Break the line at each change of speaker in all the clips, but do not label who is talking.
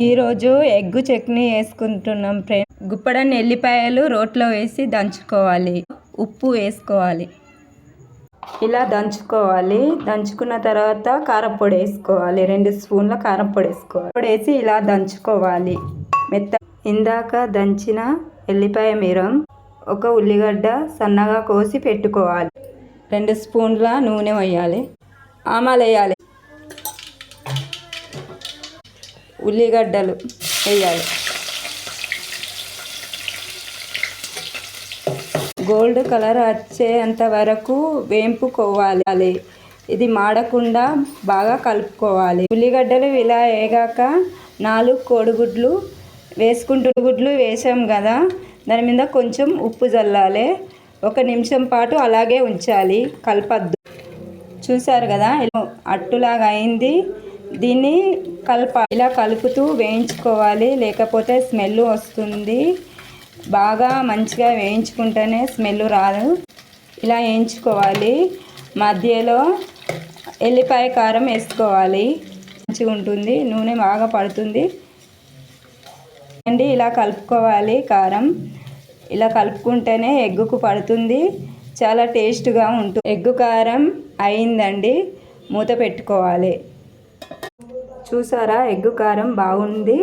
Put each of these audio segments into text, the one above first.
ఈరోజు ఎగ్గు చట్నీ వేసుకుంటున్నాం ఫ్రెండ్. గుప్పడన్ని ఎల్లిపాయలు రోట్లో వేసి దంచుకోవాలి. ఉప్పు వేసుకోవాలి. ఇలా దంచుకోవాలి. దంచుకున్న తర్వాత కారపొడి వేసుకోవాలి. రెండు స్పూన్ల కారపొడి వేసుకోవాలి. పొడి వేసి ఇలా దంచుకోవాలి. మెత్త ఇందాక దంచిన ఎల్లిపాయ మీరం ఒక ఉల్లిగడ్డ సన్నగా కోసి పెట్టుకోవాలి. రెండు స్పూన్ల నూనె వేయాలి. ఆమాలు వేయాలి. ఉల్లిగడ్డలు వేయాలి. గోల్డ్ కలర్ వచ్చేంత వరకు వేంపుకోవాలి. ఇది మాడకుండా బాగా కలుపుకోవాలి. ఉల్లిగడ్డలు ఇలా వేగాక నాలుగు కోడిగుడ్లు వేసుకుంటూ గుడ్లు వేసాం కదా దాని మీద కొంచెం ఉప్పు చల్లాలి. ఒక నిమిషం పాటు అలాగే ఉంచాలి కలపద్దు. చూసారు కదా అట్టులాగా అయింది. దీన్ని కలప ఇలా కలుపుతూ వేయించుకోవాలి. లేకపోతే స్మెల్ వస్తుంది. బాగా మంచిగా వేయించుకుంటేనే స్మెల్ రాదు. ఇలా వేయించుకోవాలి. మధ్యలో ఎల్లిపాయ కారం వేసుకోవాలి. మంచిగా ఉంటుంది. నూనె బాగా పడుతుంది. అండి ఇలా కలుపుకోవాలి కారం. ఇలా కలుపుకుంటేనే ఎగ్గుకు పడుతుంది. చాలా టేస్ట్గా ఉంటుంది ఎగ్గు కారం అయిందండి. మూత పెట్టుకోవాలి. చూసారా? ఎగ్గు కారం బాగుంది.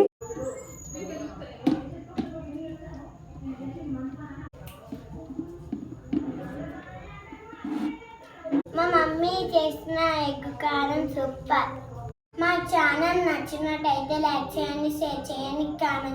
మా మమ్మీ చేసిన ఎగ్ కారం సూపర్. మా ఛానల్ నచ్చినట్టయితే లైక్ చేయండి షేర్ చేయండి. కామెంట్